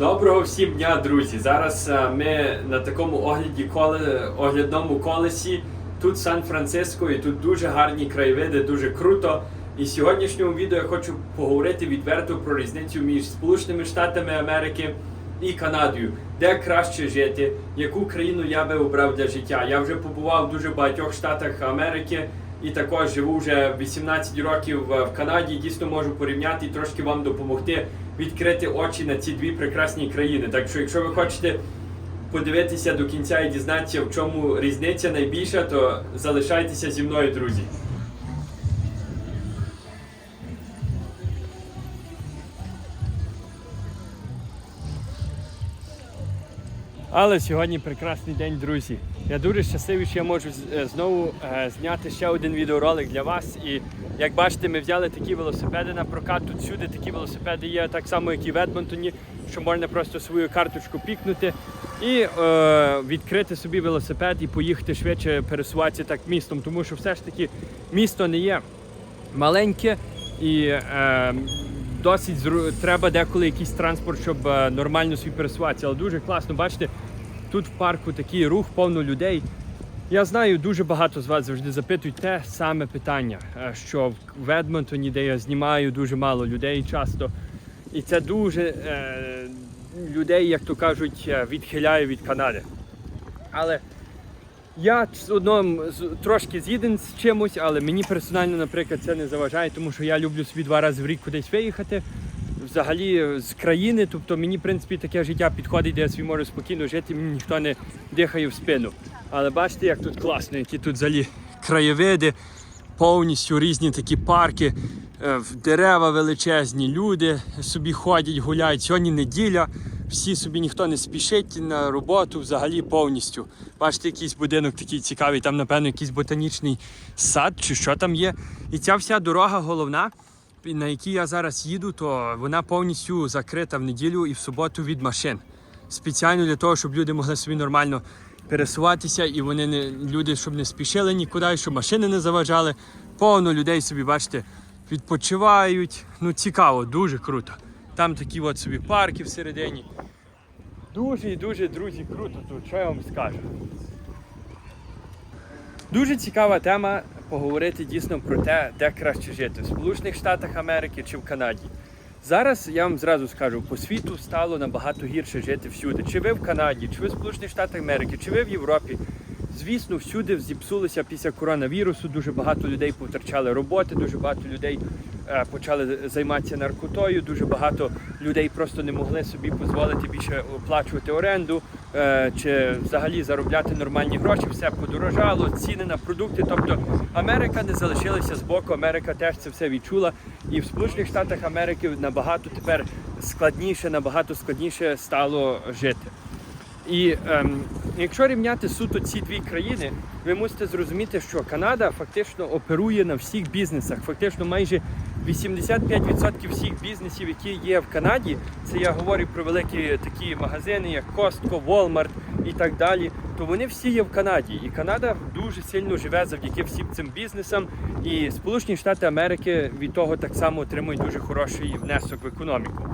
Доброго всім дня, друзі! Зараз е, ми на такому огляді коле, оглядному колесі. Тут Сан-Франциско і тут дуже гарні краєвиди, дуже круто. І в сьогоднішньому відео я хочу поговорити відверто про різницю між Сполученими Штатами Америки і Канадою, де краще жити, яку країну я би обрав для життя. Я вже побував в дуже багатьох штатах Америки і також живу вже 18 років е, в Канаді. Дійсно можу порівняти і трошки вам допомогти відкрити очі на ці дві прекрасні країни. Так що, якщо ви хочете подивитися до кінця і дізнатися, в чому різниця найбільша, то залишайтеся зі мною, друзі. Але сьогодні прекрасний день, друзі. Я дуже щасливий, що я можу е, знову е, зняти ще один відеоролик для вас. І як бачите, ми взяли такі велосипеди на прокат. Тут всюди такі велосипеди є, так само, як і в Едмонтоні, що можна просто свою карточку пікнути і е, відкрити собі велосипед і поїхати швидше пересуватися так містом, тому що все ж таки місто не є маленьке і е, досить треба деколи якийсь транспорт, щоб е, нормально собі пересуватися. Але дуже класно, бачите, тут в парку такий рух, повно людей. Я знаю, дуже багато з вас завжди запитують те саме питання, е, що в- в Едмонтоні, де я знімаю, дуже мало людей часто. І це дуже е, людей, як то кажуть, е, відхиляє від Канади. Але я з- трошки згіден з чимось, але мені персонально, наприклад, це не заважає, тому що я люблю собі два рази в рік кудись виїхати. Взагалі з країни, тобто мені, в принципі, таке життя підходить, де я собі можу спокійно жити, мені ніхто не дихає в спину. Але бачите, як тут класно, які тут взагалі краєвиди, повністю різні такі парки, дерева величезні, люди собі ходять, гуляють. Сьогодні неділя, всі собі ніхто не спішить на роботу взагалі повністю. Бачите, якийсь будинок такий цікавий, там, напевно, якийсь ботанічний сад чи що там є. І ця вся дорога головна, на якій я зараз їду, то вона повністю закрита в неділю і в суботу від машин. Спеціально для того, щоб люди могли собі нормально пересуватися, і вони не люди, щоб не спішили нікуди, щоб машини не заважали. Повно людей собі, бачите, відпочивають. Ну цікаво, дуже круто. Там такі от собі парки всередині. Дуже і дуже, друзі, круто тут, що я вам скажу. Дуже цікава тема поговорити дійсно про те, де краще жити в Сполучених Штатах Америки чи в Канаді. Зараз я вам зразу скажу, по світу стало набагато гірше жити всюди. Чи ви в Канаді, чи ви в Сполучених Штатах Америки, чи ви в Європі. Звісно, всюди зіпсулися після коронавірусу. Дуже багато людей повтрачали роботи, дуже багато людей е, почали займатися наркотою. Дуже багато людей просто не могли собі дозволити більше оплачувати оренду е, чи взагалі заробляти нормальні гроші. Все подорожало, ціни на продукти. Тобто Америка не залишилася з боку. Америка теж це все відчула. І в Сполучених Штатах Америки набагато тепер складніше, набагато складніше стало жити. І ем, якщо рівняти суто ці дві країни, ви мусите зрозуміти, що Канада фактично оперує на всіх бізнесах. Фактично, майже 85% всіх бізнесів, які є в Канаді, це я говорю про великі такі магазини, як Costco, Walmart і так далі. То вони всі є в Канаді. І Канада дуже сильно живе завдяки всім цим бізнесам. І Сполучені Штати Америки від того так само отримують дуже хороший внесок в економіку.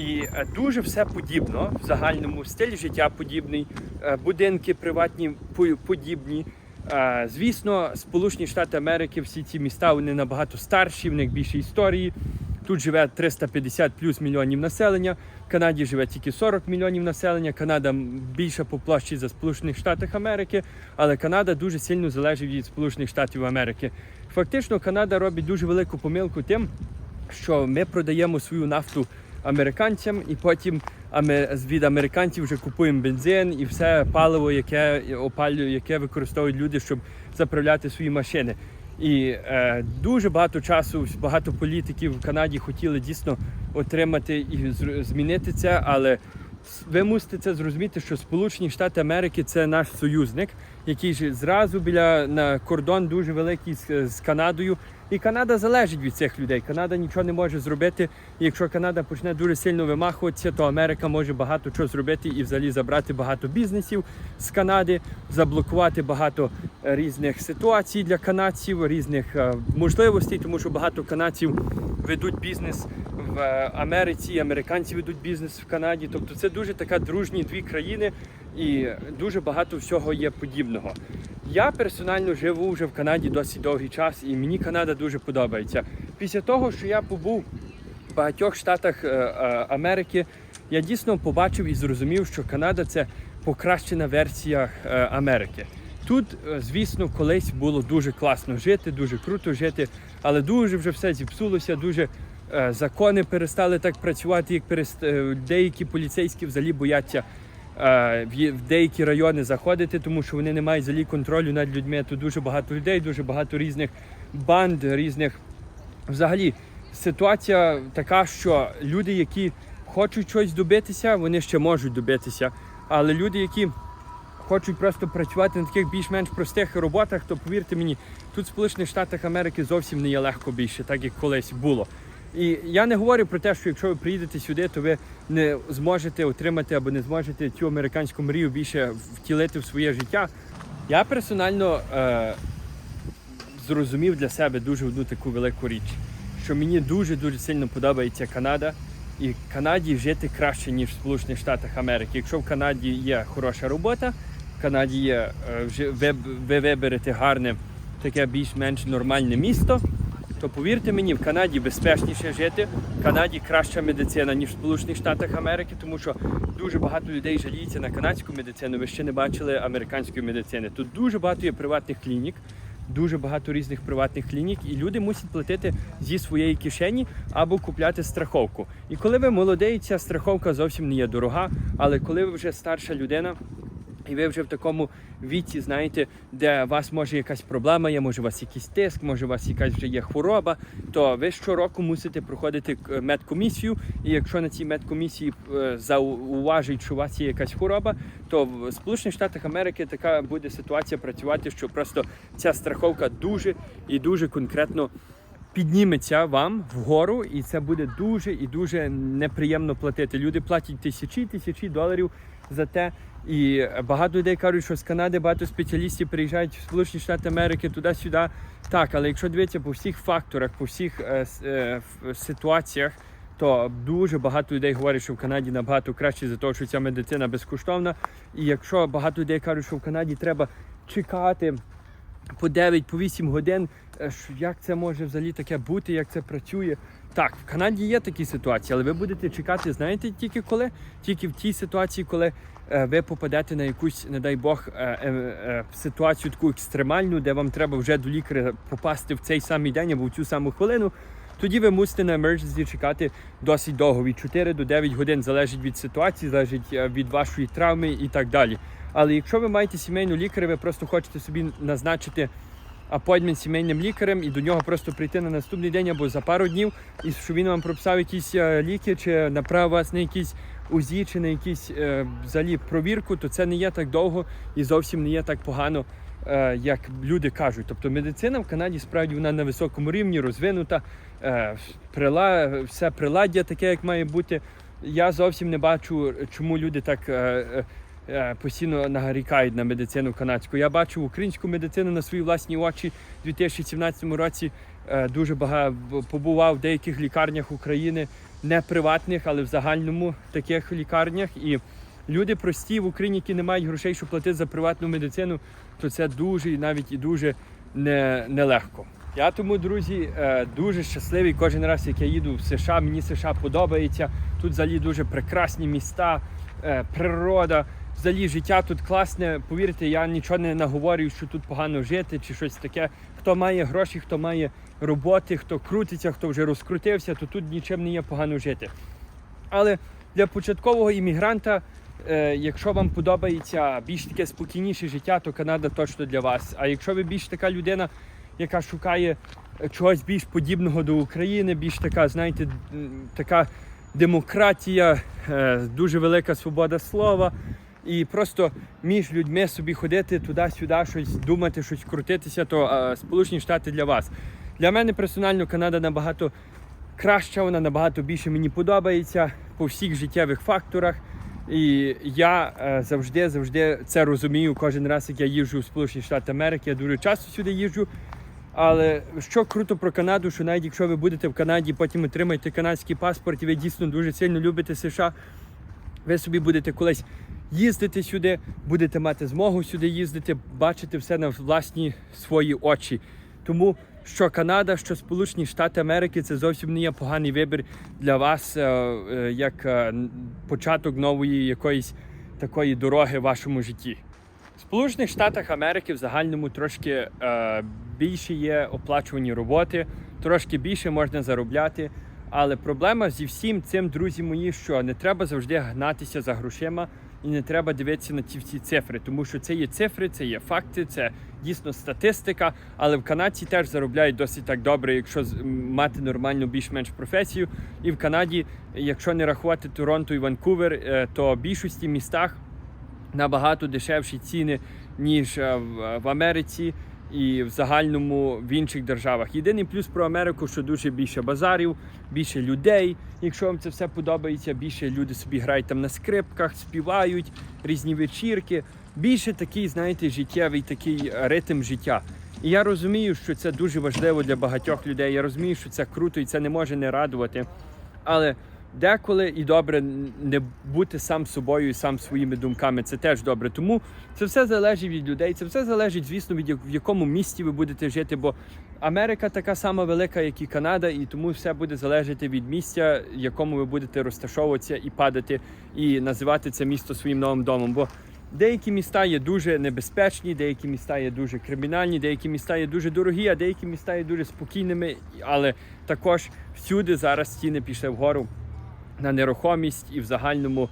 І е, дуже все подібно в загальному стиль життя подібний, е, будинки приватні подібні. Е, Звісно, Сполучені Штати Америки, всі ці міста вони набагато старші, в них більше історії. Тут живе 350 плюс мільйонів населення. В Канаді живе тільки 40 мільйонів населення. Канада більша по площі за Сполучених Штатів Америки, але Канада дуже сильно залежить від Сполучених Штатів Америки. Фактично, Канада робить дуже велику помилку тим, що ми продаємо свою нафту американцям, і потім від американців вже купуємо бензин і все паливо, яке опалює, яке використовують люди, щоб заправляти свої машини. І е, дуже багато часу, багато політиків в Канаді хотіли дійсно отримати і змінити це, але ви мусите це зрозуміти, що Сполучені Штати Америки це наш союзник, який ж зразу біля на кордон дуже великий з, з Канадою. І Канада залежить від цих людей. Канада нічого не може зробити. І якщо Канада почне дуже сильно вимахуватися, то Америка може багато чого зробити і взагалі забрати багато бізнесів з Канади, заблокувати багато е, різних ситуацій для канадців, різних е, можливостей, тому що багато канадців ведуть бізнес в е, Америці, американці ведуть бізнес в Канаді. Тобто це дуже така дружні дві країни і дуже багато всього є подібного. Я персонально живу вже в Канаді досить довгий час, і мені Канада дуже подобається. Після того, що я побув в багатьох штатах е, е, Америки, я дійсно побачив і зрозумів, що Канада це покращена версія Америки. Тут, звісно, колись було дуже класно жити, дуже круто жити, але дуже вже все зіпсулося, дуже закони перестали так працювати, як перест... е, деякі поліцейські взагалі бояться е, в деякі райони заходити, тому що вони не мають взагалі контролю над людьми. Тут дуже багато людей, дуже багато різних банд, різних взагалі ситуація така, що люди, які хочуть щось добитися, вони ще можуть добитися. Але люди, які хочуть просто працювати на таких більш-менш простих роботах, то повірте мені, тут в Сполучених Штатах Америки зовсім не є легко більше, так як колись було. І я не говорю про те, що якщо ви приїдете сюди, то ви не зможете отримати або не зможете цю американську мрію більше втілити в своє життя. Я персонально е, зрозумів для себе дуже одну таку велику річ, що мені дуже дуже сильно подобається Канада, і в Канаді жити краще ніж в Сполучених Штатах Америки. Якщо в Канаді є хороша робота, в Канаді є е, ви, ви виберете гарне таке більш-менш нормальне місто. То повірте мені, в Канаді безпечніше жити, в Канаді краща медицина, ніж в Сполучених Штатах Америки, тому що дуже багато людей жаліються на канадську медицину. Ви ще не бачили американської медицини. Тут дуже багато є приватних клінік, дуже багато різних приватних клінік, і люди мусять платити зі своєї кишені або купляти страховку. І коли ви молодий, ця страховка зовсім не є дорога, але коли ви вже старша людина. І ви вже в такому віці, знаєте, де у вас може якась проблема є, може у вас якийсь тиск, може у вас якась вже є хвороба, то ви щороку мусите проходити медкомісію. І якщо на цій медкомісії е, зауважують, що у вас є якась хвороба, то в Сполучених Штатах Америки така буде ситуація працювати, що просто ця страховка дуже і дуже конкретно підніметься вам вгору, і це буде дуже і дуже неприємно платити. Люди платять тисячі тисячі доларів за те. І багато людей кажуть, що з Канади багато спеціалістів приїжджають в Сполучені Штати Америки туди-сюди. Так, але якщо дивитися по всіх факторах, по всіх е, е, ситуаціях, то дуже багато людей говорять, що в Канаді набагато краще за те, що ця медицина безкоштовна. І якщо багато людей кажуть, що в Канаді треба чекати по 9 по 8 годин. е, Як це може взагалі таке бути, як це працює? Так, в Канаді є такі ситуації, але ви будете чекати, знаєте, тільки коли? Тільки в тій ситуації, коли е, ви попадете на якусь, не дай Бог, е, е, е, ситуацію таку екстремальну, де вам треба вже до лікаря попасти в цей самий день або в цю саму хвилину. Тоді ви мусите на emergency чекати досить довго, від 4 до 9 годин, залежить від ситуації, залежить е, від вашої травми і так далі. Але якщо ви маєте сімейну лікаря, ви просто хочете собі назначити апоймент з сімейним лікарем і до нього просто прийти на наступний день або за пару днів, і щоб він вам прописав якісь е, ліки чи направив вас на якісь УЗІ чи на якісь е, взагалі провірку, то це не є так довго і зовсім не є так погано, е, як люди кажуть. Тобто медицина в Канаді справді вона на високому рівні, розвинута, е, прила, все приладдя таке, як має бути. Я зовсім не бачу, чому люди так. е, е, Постійно нагарікають на медицину канадську. Я бачив українську медицину на свої власні очі у 2017 році. е, Дуже багато побував в деяких лікарнях України, не приватних, але в загальному таких лікарнях. І люди прості в Україні, які не мають грошей, щоб платити за приватну медицину, то це дуже і навіть і дуже не, нелегко. Я тому, друзі, е, дуже щасливий кожен раз, як я їду в США. Мені США подобається. Тут взагалі дуже прекрасні міста, е, природа. Взагалі життя тут класне. Повірте, я нічого не наговорюю, що тут погано жити чи щось таке. Хто має гроші, хто має роботи, хто крутиться, хто вже розкрутився, то тут нічим не є погано жити. Але для початкового іммігранта, е, якщо вам подобається більш таке спокійніше життя, то Канада точно для вас. А якщо ви більш така людина, яка шукає е, чогось більш подібного до України, більш така, знаєте, така демократія, е, дуже велика свобода слова. І просто між людьми собі ходити туди-сюди, щось думати, щось крутитися, то е, Сполучені Штати для вас. Для мене персонально Канада набагато краща, вона набагато більше мені подобається по всіх життєвих факторах. І я е, завжди завжди це розумію кожен раз, як я їжджу в Сполучені Штати Америки. Я дуже часто сюди їжджу. Але що круто про Канаду, що навіть якщо ви будете в Канаді, потім отримаєте канадський паспорт, і ви дійсно дуже сильно любите США, ви собі будете колись їздити сюди, будете мати змогу сюди їздити, бачити все на власні свої очі. Тому що Канада, що Сполучені Штати Америки це зовсім не є поганий вибір для вас, е, е, як е, початок нової якоїсь такої дороги в вашому житті. В Сполучених Штатах Америки в загальному трошки більше є оплачувані роботи, трошки більше можна заробляти. Але проблема зі всім цим, друзі мої, що не треба завжди гнатися за грошима і не треба дивитися на ті всі цифри, тому що це є цифри, це є факти, це дійсно статистика. Але в Канаді теж заробляють досить так добре, якщо мати нормальну більш-менш професію. І в Канаді, якщо не рахувати Торонто і Ванкувер, е, то в більшості містах набагато дешевші ціни, ніж е, в Америці і в загальному в інших державах. Єдиний плюс про Америку, що дуже більше базарів, більше людей. Якщо вам це все подобається, більше люди собі грають там на скрипках, співають різні вечірки. Більше такий, знаєте, життєвий такий е, ритм життя. І я розумію, що це дуже важливо для багатьох людей. Я розумію, що це круто і це не може не радувати. Але деколи і добре не бути сам собою і сам своїми думками. Це теж добре. Тому це все залежить від людей. Це все залежить, звісно, від в якому місті ви будете жити. Бо Америка така сама велика, як і Канада, і тому все буде залежати від місця, в якому ви будете розташовуватися і падати, і називати це місто своїм новим домом. Бо Деякі міста є дуже небезпечні, деякі міста є дуже кримінальні, деякі міста є дуже дорогі, а деякі міста є дуже спокійними. Але також всюди зараз ціни пішли вгору на нерухомість і в загальному.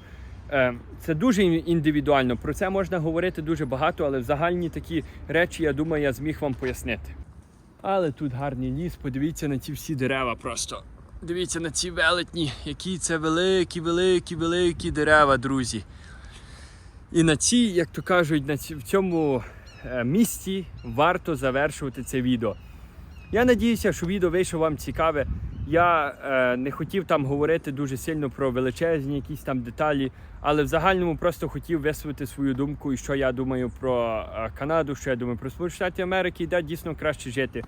е, Це дуже індивідуально. Про це можна говорити дуже багато, але в загальні такі речі, я думаю, я зміг вам пояснити. Але тут гарний ліс, подивіться на ці всі дерева просто. Дивіться на ці велетні, які це великі, великі, великі дерева, друзі. І на цій, як то кажуть, на ці, в цьому е, місці варто завершувати це відео. Я надіюся, що відео вийшло вам цікаве. Я е, не хотів там говорити дуже сильно про величезні якісь там деталі, але в загальному просто хотів висловити свою думку і що я думаю про е, Канаду, що я думаю про Сполучені Штати Америки, і де дійсно краще жити.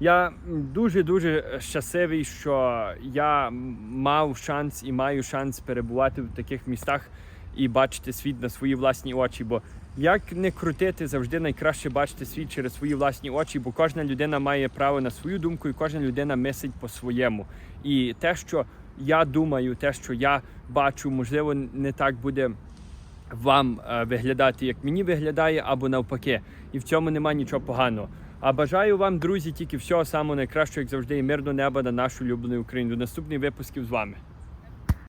Я дуже дуже щасливий, що я мав шанс і маю шанс перебувати в таких містах і бачити світ на свої власні очі. Бо як не крутити, завжди найкраще бачити світ через свої власні очі, бо кожна людина має право на свою думку, і кожна людина мислить по-своєму. І те, що я думаю, те, що я бачу, можливо, не так буде вам е, виглядати, як мені виглядає, або навпаки. І в цьому немає нічого поганого. А бажаю вам, друзі, тільки всього самого найкращого, як завжди, і мирного неба на нашу улюблену Україну. До наступних випусків з вами.